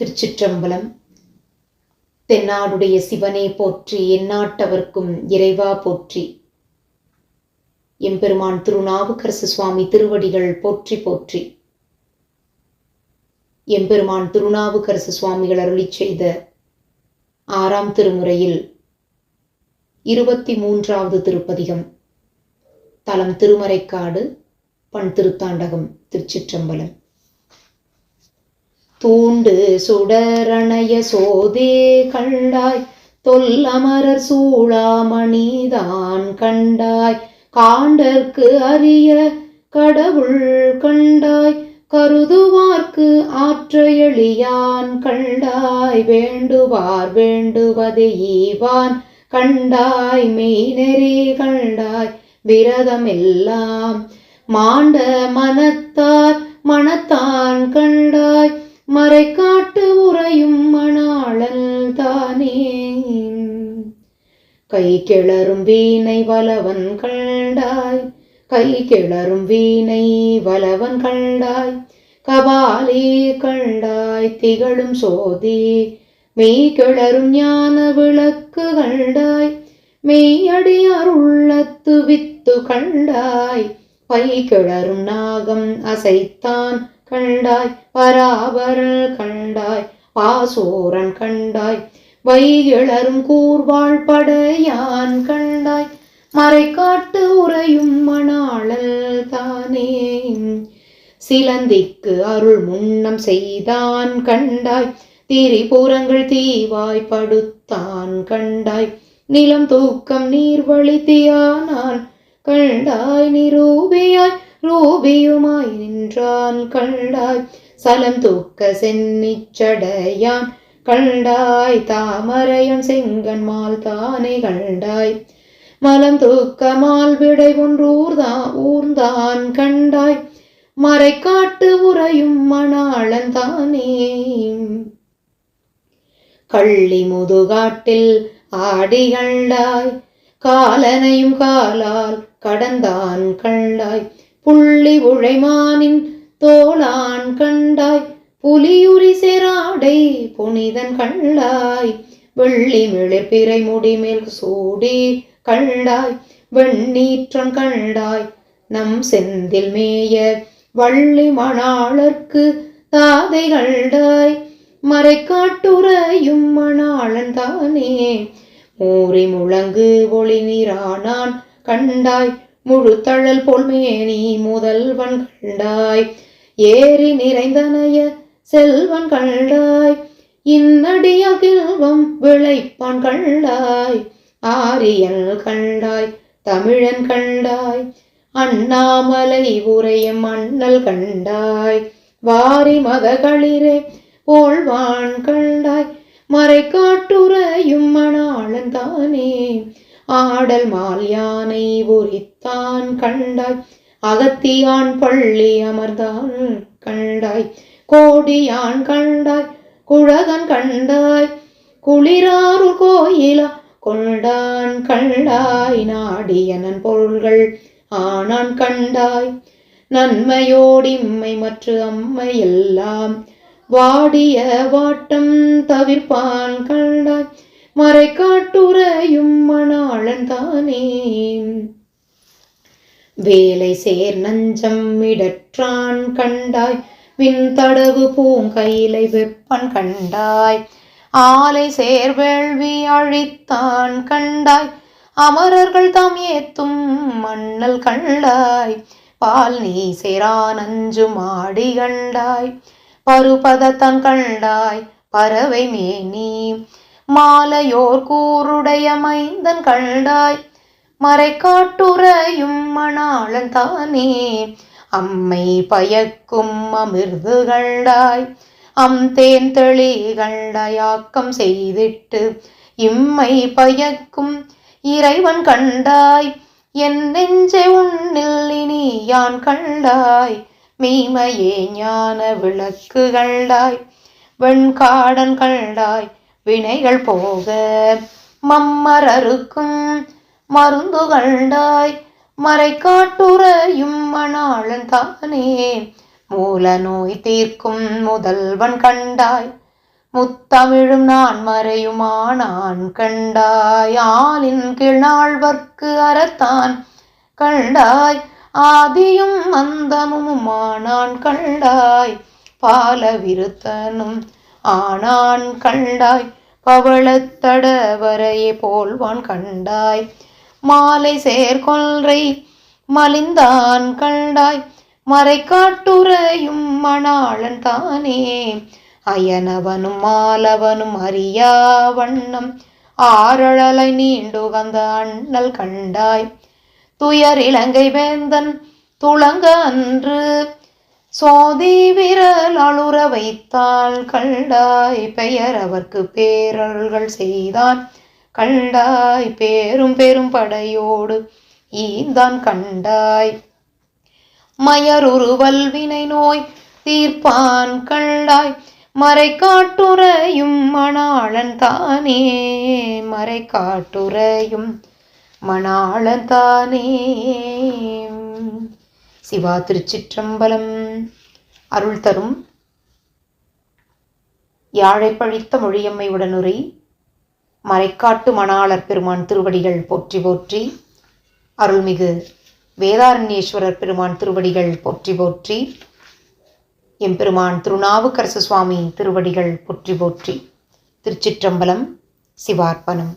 திருச்சிற்றம்பலம். தென்னாடுடைய சிவனே போற்றி எந்நாட்டவர்க்கும் இறைவா போற்றி. எம்பெருமான் திருநாவுக்கரசு சுவாமி திருவடிகள் போற்றி போற்றி. எம்பெருமான் திருநாவுக்கரசு சுவாமிகள் அருளிச் செய்த ஆறாம் திருமுறையில் இருபத்தி மூன்றாவது திருப்பதிகம் தலம் திருமறைக்காடு பண் திருத்தாண்டகம் திருச்சிற்றம்பலம். தூண்டு சுடரணைய சோதே கண்டாய். தொல்லமரர் சூளாமணிதான் கண்டாய். காண்டற்கு அரிய கடவுள் கண்டாய். கருதுவார்க்கு ஆற்ற எளியான் கண்டாய். வேண்டுவார் வேண்டுவதை ஈவான் கண்டாய். மெய்நெறி கண்டாய். விரதமெல்லாம் மாண்ட மனத்தார் மனத்தான் கண்டாய். மறைக்காட்டு உறையும் மணாளல் தானே. கை கிளறும் வீணை வலவன் கண்டாய். கை கிளறும் வீணை வலவன் கண்டாய். கபாலி கண்டாய் திகழும் சோதி. மெய் கிளறும் ஞான விளக்கு கண்டாய். மெய்யடியார் உள்ளத்து வித்து கண்டாய். பை கிளறும் நாகம் அசைத்தான். கண்டாய் பராபரல் கண்டாய் பாசோரன் கண்டாய் வைகிளரும் கூர்வாள் படையான் கண்டாய் மறைக்காட்டு உறையும் மணாளல் தானே. சிலந்திக்கு அருள் முன்னம் செய்தான் கண்டாய் திரிபுரங்கள் தீவாய் படுத்தான் கண்டாய் நிலம் தூக்கம் நீர் வழித்தியானான் கண்டாய் நிரூபியாய் ரூபியுமாய் நின்றான் கண்டாய் சலம் தூக்க சென்னிச்சடையான் கண்டாய் தாமரையன் செங்கன்மால் தானே கண்டாய். மலம் தூக்க மால்விடை ஒன்றூர்தா ஊர்ந்தான் கண்டாய். மறைக்காட்டு உறையும் மணாளன் தானே. கள்ளி முதுகாட்டில் ஆடி கண்டாய் காலனையும் காலால் கடந்தான் கண்டாய். புள்ளி உழைமானின் தோளான் கண்டாய் புலியுரி செராடை புனிதன் கண்டாய் வெள்ளி மிளிர்பிறை முடிமேல் சூடி கண்டாய் வெண்ணீற்றன் கண்டாய் நம் செந்தில் மேய வள்ளி மணாளர்க்கு தாதை கண்டாய் மறைக்காட்டுரையும் மணாளன் தானே மூறி முழங்கு ஒளி நீரானான் கண்டாய் முழு முழுத்தழல் பொல்மேனி முதல்வன் கண்டாய். ஏறி நிறைந்தனைய செல்வன் கண்டாய். இன்னடியகில்வம் விளைப்பான் கண்டாய். ஆரியன் கண்டாய் தமிழன் கண்டாய். அண்ணாமலை உரையும் அண்ணல் கண்டாய். வாரி மதகளிரே போழ்வான் கண்டாய். மறை காட்டுரையும் மணாளன் தானே. ஆடல் மால் யானை உரித்தான் கண்டாய். அகத்தியான் பள்ளி அமர்ந்தான் கண்டாய். கோடியான் கண்டாய் குழகன் கண்டாய். குளிராறு கோயிலா கொண்டான் கண்டாய். நாடியனன் பொருள்கள் ஆனான் கண்டாய். நன்மையோடிம்மை மற்ற அம்மை எல்லாம். வாடிய வாட்டம் தவிர்ப்பான் கண்டாய். மறை காட்டுரையும் மணாளன் தானே வேலை சேர் நஞ்சம் இடற்றான் கண்டாய் வின் விண்தடவு பூங்கையிலை வெப்பன் கண்டாய். ஆலை சேர் வேள்வி அழித்தான் கண்டாய் அமரர்கள் தாம் ஏத்தும் மண்ணல் கண்டாய். பால் நீ சேரானஞ்சு மாடி கண்டாய் பருபதத்தான் கண்டாய் பறவை மேனி. மாலையோர் கூருடைய மைந்தன் கண்டாய். மறைக்காட்டுறையும் மணாளன் தானே. அம்மை பயக்கும் அமிர்து கண்டாய். அம் தேன் தெளி கண்டாயாக்கம் செய்திட்டு இம்மை பயக்கும் இறைவன் கண்டாய். என் நெஞ்சை உன்னில் இனி யான் கண்டாய். மீமையே ஞான விளக்கு கண்டாய். வெண்காடன் கண்டாய். வினைகள் போக மம்மரருக்கும் மருந்து கண்டாய். மறைக்காட்டுறையும் மணாளன் தானே. மூல நோய் தீர்க்கும் முதல்வன் கண்டாய். முத்தமிழும் நான் மறையுமா நான் கண்டாய். ஆளின் கிழாழ்வர்க்கு அறத்தான் கண்டாய். ஆதியும் அந்தமும் நான் கண்டாய். பால விருத்தனும் ஆனான் கண்டாய். பவளத்தடவரையே போல்வான் கண்டாய். மாலை சேர்கொல்றை மலிந்தான் கண்டாய். மறைக்காட்டுரையும் மணாளன் தானே. அயனவனும் மாலவனும் அறியா வண்ணம் ஆரழலை நீண்டுகந்த அண்ணல் கண்டாய். துயர் இலங்கை வேந்தன் துளங்க அன்று சோதி விரல் அழுற வைத்தாள் கண்டாய் பெயர் அவர்க்கு பேரருள்கள் செய்தான். கண்டாய் பேரும் பெரும் படையோடு ஈந்தான் கண்டாய். மயருருவல் வினை நோய் தீர்ப்பான் கண்டாய். மறை காட்டுரையும் மணாளன் தானே மறை காட்டுரையும் மணாளன் தானே. சிவா திருச்சிற்றம்பலம். அருள் தரும். யாழை பழித்த மொழியம்மை உடனுரை. மறைக்காட்டு மணாளர் பெருமான் திருவடிகள் போற்றி போற்றி. அருள்மிகு வேதாரண்யேஸ்வரர் பெருமான் திருவடிகள் போற்றி போற்றி. எம்பெருமான் திருநாவுக்கரசு சுவாமி திருவடிகள் போற்றி போற்றி. திருச்சிற்றம்பலம் சிவார்ப்பணம்.